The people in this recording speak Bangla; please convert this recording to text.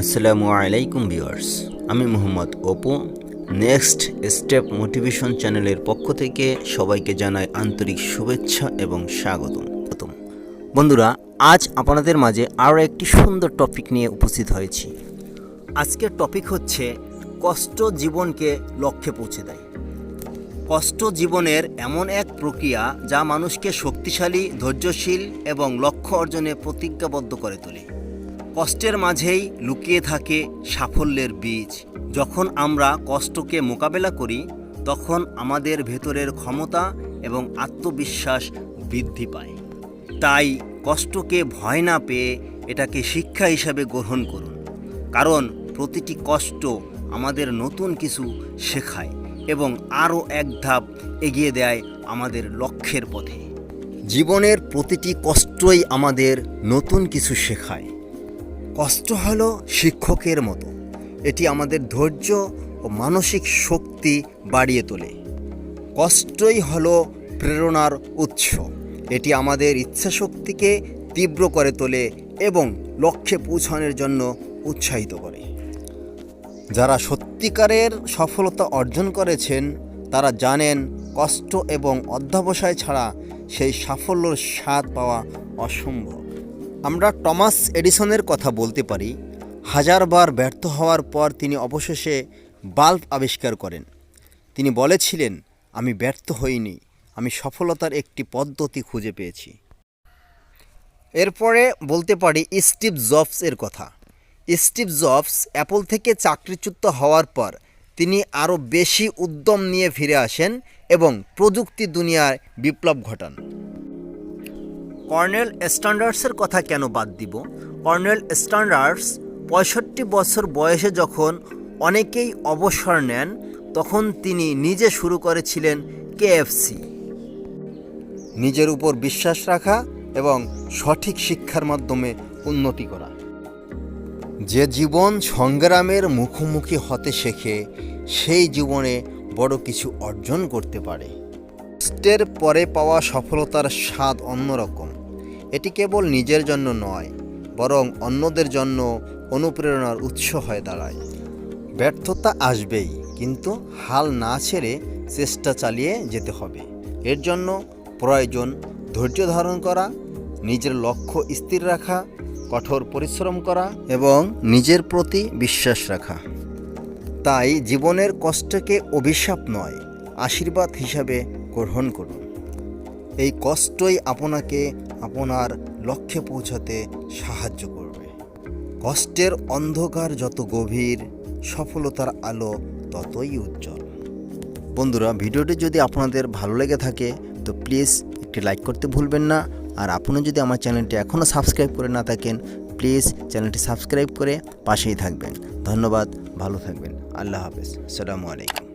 আসসালামু আলাইকুম ভিউয়ার্স, আমি Mohammad Apu. Next step motivation চ্যানেলের পক্ষ থেকে সবাইকে জানাই আন্তরিক শুভেচ্ছা এবং স্বাগতম। বন্ধুরা, আজ আপনাদের মাঝে আরও একটি সুন্দর টপিক নিয়ে উপস্থিত হয়েছি। আজকের টপিক হচ্ছে কষ্ট জীবনকে লক্ষ্যে পৌঁছে দেয়। কষ্ট জীবনের এমন এক প্রক্রিয়া যা মানুষকে শক্তিশালী, ধৈর্যশীল এবং লক্ষ্য অর্জনে প্রতিজ্ঞাবদ্ধ করে তোলে। কষ্টের মাঝেই লুকিয়ে থাকে সাফল্যের বীজ। যখন আমরা কষ্টকে মোকাবেলা করি, তখন আমাদের ভেতরের ক্ষমতা এবং আত্মবিশ্বাস বৃদ্ধি পায়। তাই কষ্টকে ভয় না পেয়ে এটাকে শিক্ষা হিসাবে গ্রহণ করুন। কারণ প্রতিটি কষ্ট আমাদের নতুন কিছু শেখায় এবং আরও এক ধাপ এগিয়ে দেয় আমাদের লক্ষ্যের পথে। জীবনের প্রতিটি কষ্টই আমাদের নতুন কিছু শেখায়। কষ্ট হলো শিক্ষকের মতো। এটি আমাদের ধৈর্য ও মানসিক শক্তি বাড়িয়ে তোলে। কষ্টই হলো প্রেরণার উৎস। এটি আমাদের ইচ্ছাশক্তিকে তীব্র করে তোলে এবং লক্ষ্যে পৌঁছানোর জন্য উৎসাহিত করে। যারা সত্যিকারের সফলতা অর্জন করেছেন, তারা জানেন কষ্ট এবং অধ্যাবসায় ছাড়া সেই সাফল্যর স্বাদ পাওয়া অসম্ভব। আমরা টমাস এডিসনের কথা বলতে পারি। হাজারবার ব্যর্থ হওয়ার পর তিনি অবশেষে বাল্ব আবিষ্কার করেন। তিনি বলেছিলেন, আমি ব্যর্থ হইনি, আমি সফলতার একটি পদ্ধতি খুঁজে পেয়েছি। এরপরে বলতে পারি স্টিভ জবস এর কথা। স্টিভ জবস অ্যাপল থেকে চাকরিচ্যুত হওয়ার পর তিনি আরও বেশি উদ্যম নিয়ে ফিরে আসেন এবং প্রযুক্তি দুনিয়ায় বিপ্লব ঘটান। কর্নেল স্ট্যান্ডার্সের কথা কেন বাদ দিব? কর্নেল স্ট্যান্ডার্স পঁয়ষট্টি বছর বয়সে যখন অনেকেই অবসর নেন, তখন তিনি নিজে শুরু করেছিলেন কেএফসি নিজের উপর বিশ্বাস রাখা এবং সঠিক শিক্ষার মাধ্যমে উন্নতি করা। যে জীবন সংগ্রামের মুখোমুখি হতে শেখে, সেই জীবনে বড় কিছু অর্জন করতে পারে। কষ্টের পরে পাওয়া সফলতার স্বাদ অন্যরকম। এটি কেবল নিজের জন্য নয়, বরং অন্যদের জন্য অনুপ্রেরণার উৎস হয়ে দাঁড়ায়। ব্যর্থতা আসবেই, কিন্তু হাল না ছেড়ে চেষ্টা চালিয়ে যেতে হবে। এর জন্য প্রয়োজন ধৈর্য ধারণ করা, নিজের লক্ষ্য স্থির রাখা, কঠোর পরিশ্রম করা এবং নিজের প্রতি বিশ্বাস রাখা। তাই জীবনের কষ্টকে অভিশাপ নয়, আশীর্বাদ হিসাবে গ্রহণ করুন। এই কষ্টই আপনাকে আপনার লক্ষ্যে পৌঁছাতে সাহায্য করবে। কষ্টের অন্ধকার যত গভীর, সফলতার আলো ততই উজ্জ্বল। বন্ধুরা, ভিডিওটি যদি আপনাদের ভালো লেগে থাকে, তো প্লিজ একটি লাইক করতে ভুলবেন না। আর আপনি যদি আমার চ্যানেলটি এখনও সাবস্ক্রাইব করে না থাকেন, প্লিজ চ্যানেলটি সাবস্ক্রাইব করে পাশেই থাকবেন। ধন্যবাদ, ভালো থাকবেন। আল্লাহ হাফেজ। আসসালামু আলাইকুম।